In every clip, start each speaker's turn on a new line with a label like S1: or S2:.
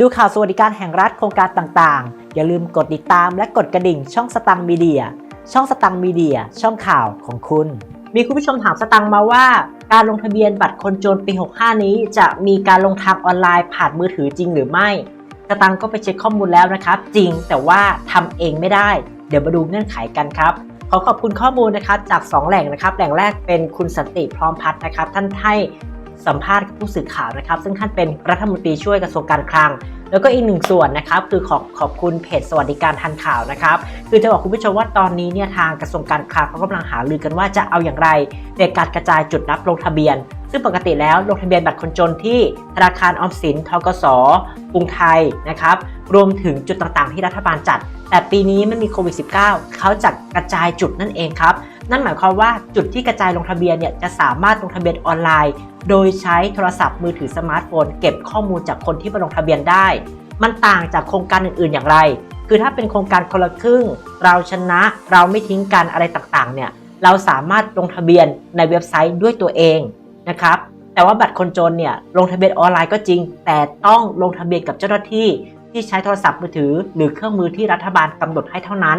S1: ดูข่าวสวัสดิการแห่งรัฐโครงการต่างๆ อย่าลืมกดติดตามและกดกระดิ่งช่องสตังมีเดีย ช่องสตังมีเดีย ช่องข่าวของคุณ มีคุณผู้ชมถามสตังมาว่า การลงทะเบียนบัตรคนจนปี 65 นี้จะมีการลงทางออนไลน์ผ่านมือถือจริงหรือไม่ สตังก็ไปเช็คข้อมูลแล้วนะครับ จริงแต่ว่าทำเองไม่ได้ เดี๋ยวมาดูเงื่อนไขกันครับขอขอบคุณข้อมูลนะครับจาก 2 แหล่งนะครับ แหล่งแรกเป็นคุณสันติพร้อมพัฒน์นะครับ ท่านให้ สัมภาษณ์กับผู้สื่อข่าวนะครับ ซึ่งท่านเป็นรัฐมนตรีช่วยกระทรวงการคลัง แล้วก็อีกหนึ่งส่วนนะครับ คือขอบขอบคุณเพจสวัสดิการทันข่าวนะครับ คือจะบอกคุณผู้ชมว่าตอนนี้เนี่ยทางกระทรวงการคลังเขากำลังหารือกันว่าจะเอาอย่างไรในการกระจายจุดรับลงทะเบียน ซึ่งปกติแล้วลงทะเบียนบัตรคนจนที่ธนาคารออมสินทกสกรุงไทยนะครับ รวมถึงจุดต่างๆ ที่รัฐบาลจัด แต่ปีนี้มันมีโควิด -19 เขาจัดกระจายจุดนั่นเองครับ นั่นหมายความว่าจุดที่กระจายลงทะเบียนเนี่ยจะสามารถลงทะเบียนออนไลน์ โดยใช้โทรศัพท์มือถือสมาร์ทโฟน เก็บข้อมูลจากคนที่มาลงทะเบียนได้ มันต่างจากโครงการอื่นๆอย่างไร คือถ้าเป็นโครงการคนละครึ่ง เราชนะเราไม่ทิ้งกันอะไรต่างๆ เนี่ยเราสามารถลงทะเบียนในเว็บไซต์ด้วยตัวเองนะครับแต่ว่าบัตรคนจนเนี่ยลงทะเบียนออนไลน์ก็จริง แต่ต้องลงทะเบียนกับเจ้าหน้าที่ ที่ใช้โทรศัพท์มือถือ หรือเครื่องมือที่รัฐบาลกำหนดให้เท่านั้น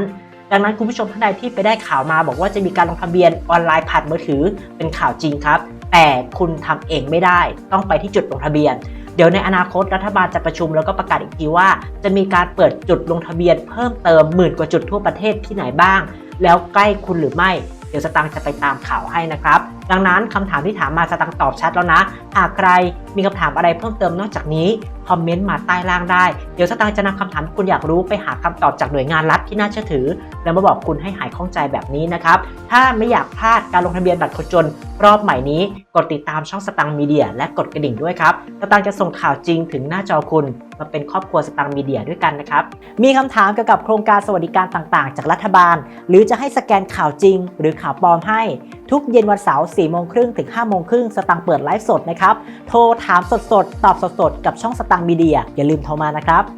S1: ดังนั้นคุณผู้ชมท่านใดที่ไปได้ข่าวมาบอกว่าจะมีการลงทะเบียนออนไลน์ผ่านมือถือเป็นข่าวจริงครับ แต่คุณทำเองไม่ได้ ต้องไปที่จุดลงทะเบียนเดี๋ยวในอนาคตรัฐบาลจะประชุมแล้วก็ประกาศอีกทีว่า จะมีการเปิดจุดลงทะเบียนเพิ่มเติมหมื่นกว่าจุดทั่วประเทศที่ไหนบ้าง แล้วใกล้คุณหรือไม่ เดี๋ยวสตังค์จะไปตามข่าวให้นะครับ ดังนั้นคำถามที่ถามมาสตังค์ตอบชัดแล้วนะ หากใครมีคำถามอะไรเพิ่มเติมนอกจากนี้ คอมเมนต์มาใต้ล่างได้ เดี๋ยวสตังค์จะนำคำถามที่คุณอยากรู้ไปหาคำตอบจากหน่วยงานรัฐที่น่าเชื่อถือ แล้วมาบอกคุณให้หายข้องใจแบบนี้นะครับ ถ้าไม่อยากพลาดการลงทะเบียนบัตรคนจนรอบใหม่นี้ กดติดตามช่องสตังค์มีเดีย และกดกระดิ่งด้วยครับ สตังค์จะส่งข่าวจริงถึงหน้าจอคุณมาเป็นครอบครัวสตังค์มีเดียด้วยกันนะครับ มีคำถามเกี่ยวกับโครงการสวัสดิการต่างๆ จากรัฐบาล หรือจะให้สแกนข่าวจริง หรือข่าวปลอมให้ ทุกเย็นวันเสาร์4โมงครึ่งถึง5โมงครึ่งสตังค์เปิดไลฟ์สดนะครับ โทรถามสดๆ ตอบสดๆ กับช่องสตังตังมีเดียอย่าลืมโทรมานะครับ